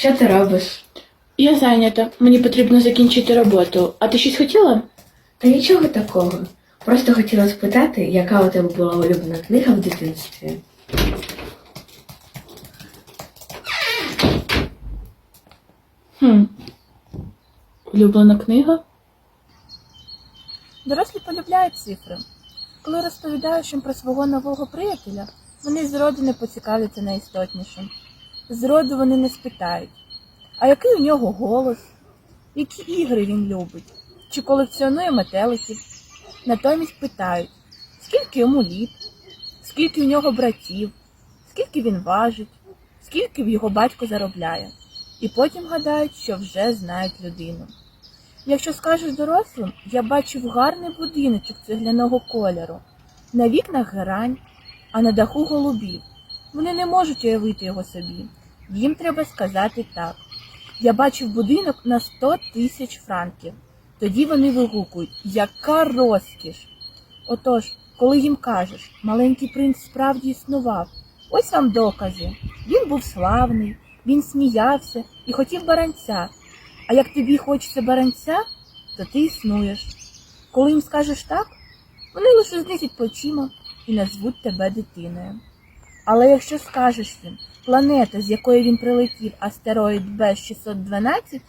Що ти робиш? Я зайнята, мені потрібно закінчити роботу. А ти щось хотіла? Та нічого такого. Просто хотіла спитати, яка у тебе була улюблена книга в дитинстві. Хм. Улюблена книга? Дорослі полюбляють цифри. Коли розповідаєш їм про свого нового приятеля, вони зроду не поцікавляться найістотнішим. Зроду вони не спитають, а який у нього голос, які ігри він любить, чи колекціонує метеликів. Натомість питають, скільки йому літ, скільки у нього братів, скільки він важить, скільки його батько заробляє, і потім гадають, що вже знають людину. Якщо скажеш дорослим, я бачив гарний будиночок цегляного кольору, на вікнах герань, а на даху голубів. Вони не можуть уявити його собі. Їм треба сказати так. Я бачив будинок на 100 тисяч франків. Тоді вони вигукують, яка розкіш. Отож, коли їм кажеш, маленький принц справді існував, ось вам докази. Він був славний, він сміявся і хотів баранця. А як тобі хочеться баранця, то ти існуєш. Коли їм скажеш так, вони лише знизять плечима і назвуть тебе дитиною. Але якщо скажеш їм, планета, з якої він прилетів, астероїд Б612,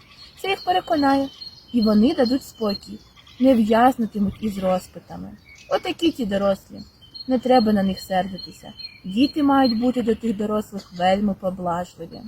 це їх переконає, і вони дадуть спокій, не в'язнутимуть із розпитами. Отакі ті дорослі. Не треба на них сердитися. Діти мають бути до тих дорослих вельми поблажливі.